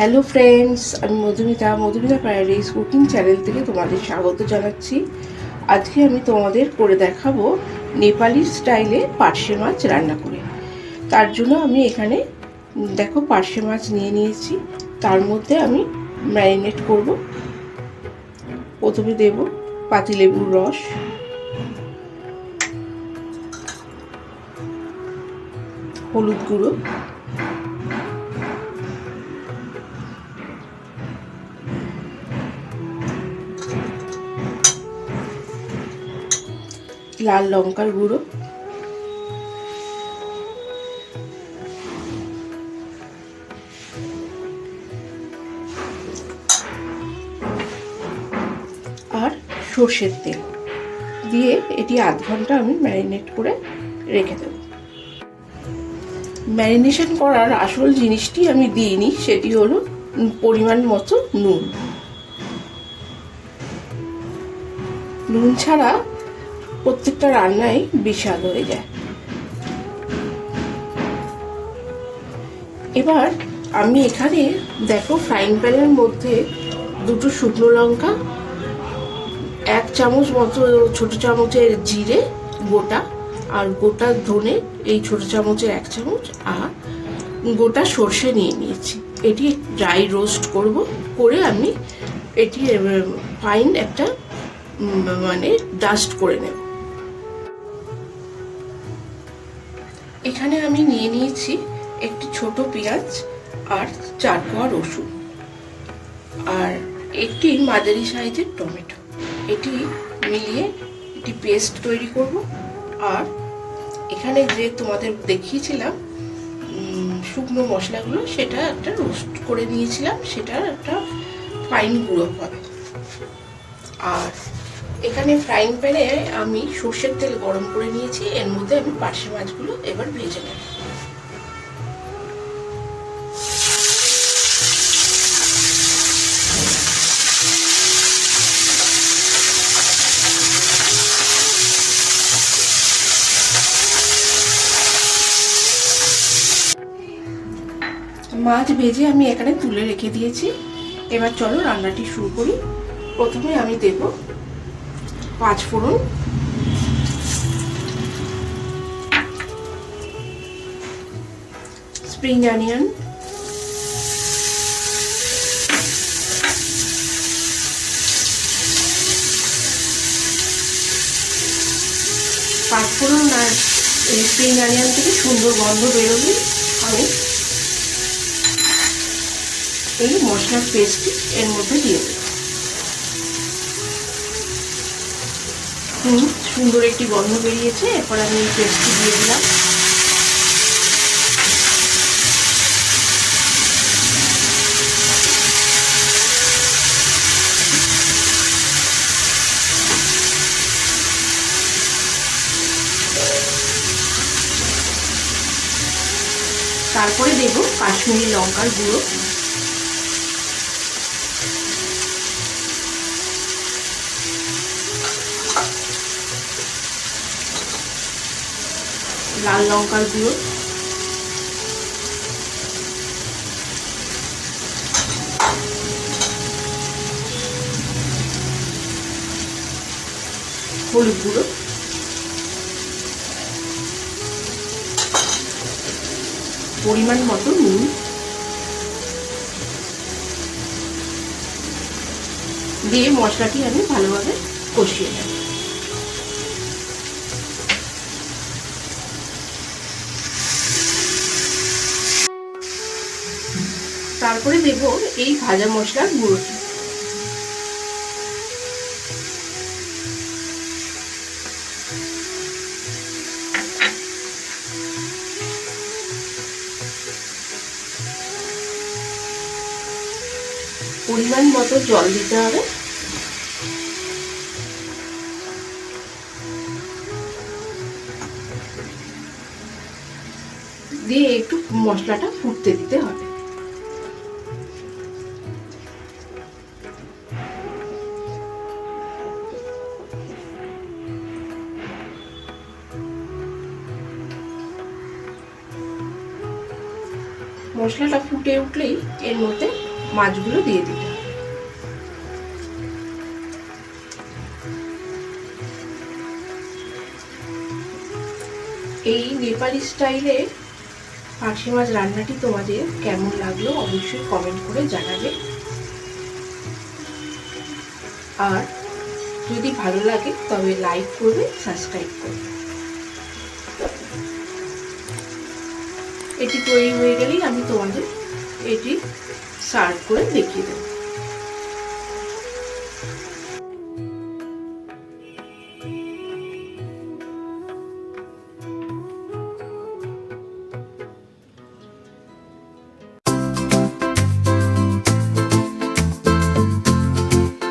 Hello friends আমি Madhumita Madhumita paradise cooking channel থেকে তোমাদের স্বাগত জানাচ্ছি। আজকে আমি তোমাদের করে দেখাবো নেপালি স্টাইলে পার্শে মাছ রান্না করে। তার জন্য আমি এখানে, দেখো পার্শে মাছ নিয়ে নিয়েছি। তার মধ্যে আমি ম্যারিনেট করব। প্রথমে দেব পাতিলেবুর রস। হলুদ গুঁড়ো। লাল লঙ্কার গুঁড়ো। আর সর্ষের তেল। দিয়ে এটি আধ ঘণ্টা আমি ম্যারিনেট করে রেখে দেব। ম্যারিনেশন করার আসল জিনিসটি আমি দিইনি, সেটি হলো পরিমাণ মতো নুন। নুন ছাড়া প্রত্যেকটা রান্নাই বিস্বাদ হয়ে যায়। এবার আমি এখানে দেখো ফ্রাইং প্যানের মধ্যে দুটো শুকনো লঙ্কা, এক চামচ মতো ছোট চামচের জিরে গোটা আর গোটা ধনে এই ছোট চামচের এক চামচ আর গোটা সর্ষে নিয়ে নিয়েছি। এটি ড্রাই রোস্ট করব, করে আমি এটি ফাইন একটা মানে ডাস্ট করে নেব। এখানে আমি নিয়ে নিয়েছি একটি ছোট পেঁয়াজ আর চার কোয়া রসুন আর একটি মাঝারি সাইজের টমেটো। এটি মিলিয়ে একটি পেস্ট তৈরি করব। আর এখানে যে তোমাদের দেখিয়েছিলাম শুকনো মশলাগুলো, সেটা একটা রোস্ট করে নিয়েছিলাম। সেটা একটা ফাইন গুঁড়ো হবে। আর এখানে ফ্রাইং প্যানে আমি সর্ষের তেল গরম করে নিয়েছি। এর মধ্যে আমি পার্শে মাছগুলো এবার ভেজে নেব। মাছ ভেজে আমি এখানে তুলে রেখে দিয়েছি। এবার চলো রান্নাটি শুরু করি। প্রথমে আমি দেব পাঁচ ফোড়ন। Spring onion. পাঁচ ফোড়ন আর এই স্প্রিং অনিয়ন থেকে সুন্দর গন্ধ বেরোবে আমি এই মশলার পেস্টটি এর মধ্যে দিয়ে দেব। হুম সুন্দর একটি গন্ধ বেরিয়েছে, এরপর আমি এই পেস্টটি দিয়ে দিলাম। তারপরে দেব কাশ্মীরি লঙ্কার গুঁড়ো। লাল লঙ্কার গুঁড়ো। হলুদ গুঁড়ো। পরিমাণ মতো নুন। দিয়ে মশলাটি আমি ভালোভাবে কষিয়ে নেব। তারপরে দেব এই ভাজা মশলার গুঁড়োটি পরিমাণ মতো জল দিতে হবে। দিয়ে একটু মশলাটা ফুটতে দিতে হবে। মশলাটা ফুটে উঠলেই এর মধ্যে মাছগুলো দিয়ে দিতে এই নেপালি স্টাইলে পার্শে মাছ রান্নাটি তোমাদের কেমন লাগল অবশ্যই কমেন্ট করে জানাবে। আর যদি ভালো লাগে তবে লাইক করবে সাবস্ক্রাইব করবে। এটি তৈরি হয়ে গেলেই আমি তোমাদের এটি সার্ভ করে দেখিয়ে দেবো।